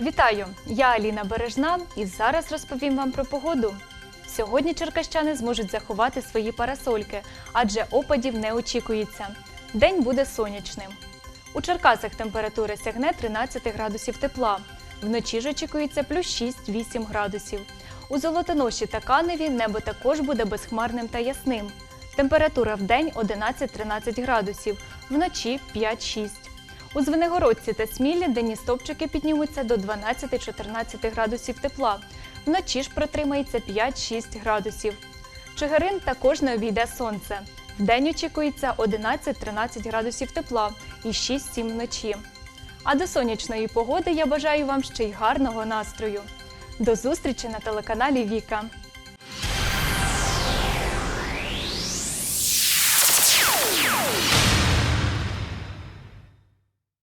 Вітаю! Я Аліна Бережна і зараз розповім вам про погоду. Сьогодні черкащани зможуть заховати свої парасольки, адже опадів не очікується. День буде сонячним. У Черкасах температура сягне 13 градусів тепла. Вночі ж очікується плюс 6-8 градусів. У Золотоноші та Каневі небо також буде безхмарним та ясним. Температура в день 11-13 градусів, вночі 5-6. У Звенигородці та Смілі денні стопчики піднімуться до 12-14 градусів тепла. Вночі ж протримається 5-6 градусів. Чигирин також не обійде сонце. Вдень очікується 11-13 градусів тепла і 6-7 вночі. А до сонячної погоди я бажаю вам ще й гарного настрою. До зустрічі на телеканалі Віка.